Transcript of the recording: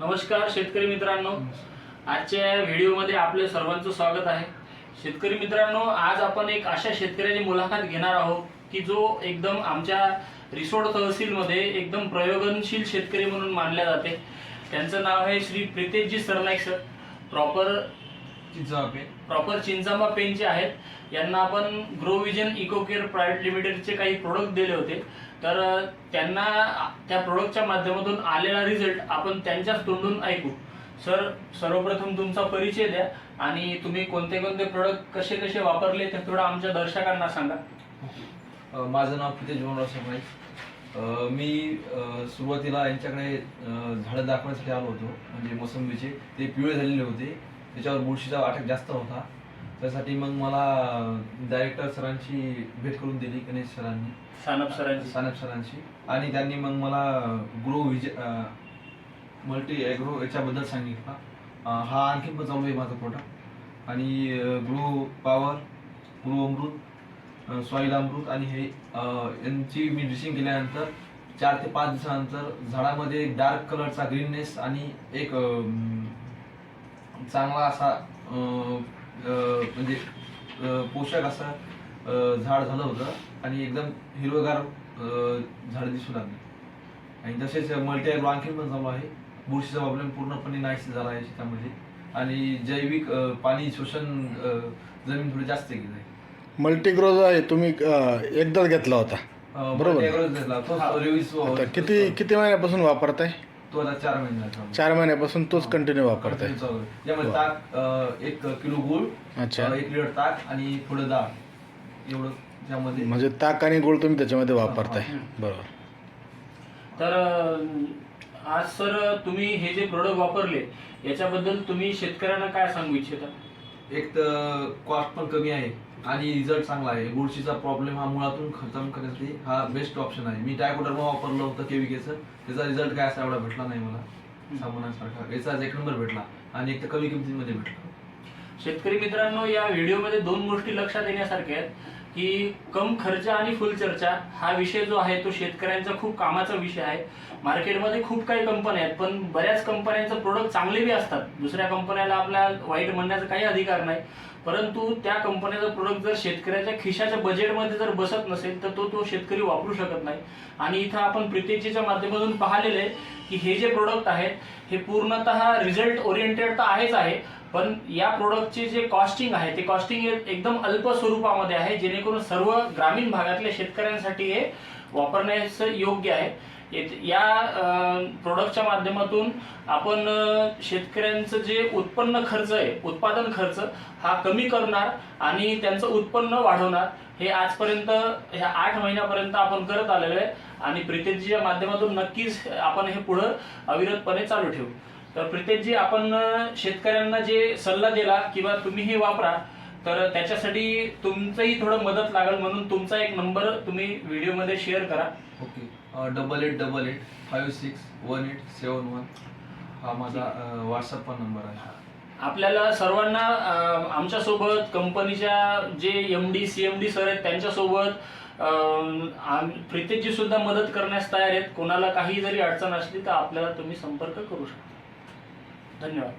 नमस्कार शेतकरी मित्रांनो. आजच्या व्हिडिओमध्ये आपले सर्वांचं स्वागत आहे. शेतकरी मित्रांनो आज आपण एक अशा शेतकऱ्याची मुलाखत घेणार आहोत की जो एकदम आमच्या रिसोड तहसीलमध्ये एकदम प्रयोगनशील शेतकरी म्हणून मानले जाते. त्यांचं नाव आहे श्री प्रितेशजी सरनाईक सर प्रॉपर प्रॉपर चिंचांबा पेनचे आहेत यांना आपण grow vision eco care private लिमिटेडचे काही प्रोडक्ट दिले होते. तर त्यांना त्या प्रोडक्टच्या माध्यमातून आलेला रिझल्ट आपण त्यांच्याच तोंडून ऐकू. सर सर्वप्रथम तुमचा परिचय द्या आणि तुम्ही कोणते कोणते प्रोडक्ट कसे कसे वापरले ते थोडं आमच्या दर्शकांना सांगा. माझं नाव प्रितेश सरनाईक अ, मी सुरुवातीला यांच्याकडे झाडं दाखवण्यासाठी आलो होतो म्हणजे मोसंबीचे. ते पिवळे झालेले होते. त्याच्यावर बुरशीचा अटॅक जास्त होता. त्यासाठी मग मला डायरेक्टर सरांची भेट करून दिली गणेश सरांनी. सानप सरांची. सानप सरांची. आणि त्यांनी मग मला ग्रो विज मल्टी ॲग्रो याच्याबद्दल सांगितलं. हा आणखी पण चालू आहे माझा प्रोडक्ट आणि grow power grow Amrut soil Amrut आणि हे यांची मी ड्रेसिंग केल्यानंतर चार ते पाच दिवसानंतर झाडामध्ये डार्क कलरचा ग्रीननेस आणि एक चांगला असा म्हणजे पोषक असं झाड झालं होतं आणि एकदम हिरवगार झाड दिसू लागली. आणि तसेच मल्टी आणखी पण चालू आहे. बुरशीचा प्रॉब्लेम पूर्णपणे नाहीसे झाला आहे शेतामध्ये. आणि जैविक पाणी शोषण जमीन थोडी जास्त गेली आहे मल्टीग्रो जो आहे तुम्ही एकदाच घेतला होता. बरोबर. घेतला किती किती महिन्यापासून वापरताय? तो आता चार महिने झाले. चार महिन्यापासून तोच कंटिन्यू वापरताय. Continue चालू आहे. यामध्ये वा. ताक अ, एक किलो गुळ अच्छा. अ, एक लिटर ताक आणि थोडं डाळ. एवढं त्यामध्ये. म्हणजे ताक आणि गुळ तुम्ही त्याच्यामध्ये वापरताय. हा. बरोबर. तर अ, आज सर तुम्ही हे जे प्रोडक्ट वापरले याच्याबद्दल तुम्ही शेतकऱ्यांना काय सांगू इच्छिता? एक तर कॉस्ट पण कमी आहे. आणि रिझल्ट चांगला आहे. बुरशीचा प्रॉब्लेम हा मुळातून खतम करण्यासाठी हा बेस्ट ऑप्शन आहे. मी टायकोडर्मा वापरलं होतं केविकेचं त्याचा रिझल्ट काय असा एवढा भेटला नाही मला. सामानासारखा याचाच एक नंबर भेटला. आणि एक तर कमी किमतीमध्ये भेटला. शेतकरी मित्रांनो या व्हिडिओमध्ये दोन गोष्टी लक्षात येण्यासारख्या आहेत. की कम खर्च आणि फुल चर्चा हा विषय जो आहे तो शेतकऱ्यांचा खूप कामाचा विषय आहे. मार्केटमध्ये खूप काही कंपन्या आहेत पण बऱ्याच कंपन्यांचं प्रोडक्ट चांगले बी असतात. दुसऱ्या कंपन्याला आपल्या वाईट म्हणण्याचा काही अधिकार नाही. परंतु त्या कंपन्याचा प्रोडक्ट जर शेतकऱ्याच्या खिशाच्या बजेटमध्ये जर बसत नसेल तर तो तो शेतकरी वापरू शकत नाही. आणि इथं आपण प्रितेशजीच्या माध्यमातून पाहिलेलं आहे की हे जे प्रोडक्ट आहेत हे पूर्णतः रिझल्ट ओरिएंटेड तर आहेच आहे पण या प्रोडक्टचे जे कॉस्टिंग आहे ते कॉस्टिंग एकदम अल्प स्वरूपामध्ये आहे जेणेकरून सर्व ग्रामीण भागातल्या शेतकऱ्यांसाठी हे वापरण्यास योग्य आहे. या प्रोडक्टच्या माध्यमातून आपण शेतकऱ्यांचं जे उत्पन्न खर्च आहे उत्पादन खर्च हा कमी करणार आणि त्यांचं उत्पन्न वाढवणार हे आजपर्यंत ह्या आठ महिन्यापर्यंत आपण करत आलेलो आहे. आणि प्रितेशजीच्या माध्यमातून नक्कीच आपण हे पुढं अविरतपणे चालू ठेवू. तर प्रितेशजी आपण शेतकऱ्यांना जे सल्ला दिला किंवा तुम्ही हे वापरा तर त्याच्यासाठी तुमचंही थोडं मदत लागेल म्हणून तुमचा एक नंबर तुम्ही व्हिडिओमध्ये शेअर करा. Okay. Double eight double eight five six one eight seven one हा माझा व्हॉट्सअप नंबर आहे. आपल्याला सर्वांना आमच्यासोबत कंपनीच्या जे M D C M D sir आहेत त्यांच्यासोबत प्रितेशजी सुद्धा मदत करण्यास तयार आहेत. कोणाला काही जरी अडचण असली तर आपल्याला तुम्ही संपर्क करू शकता. धन्यवाद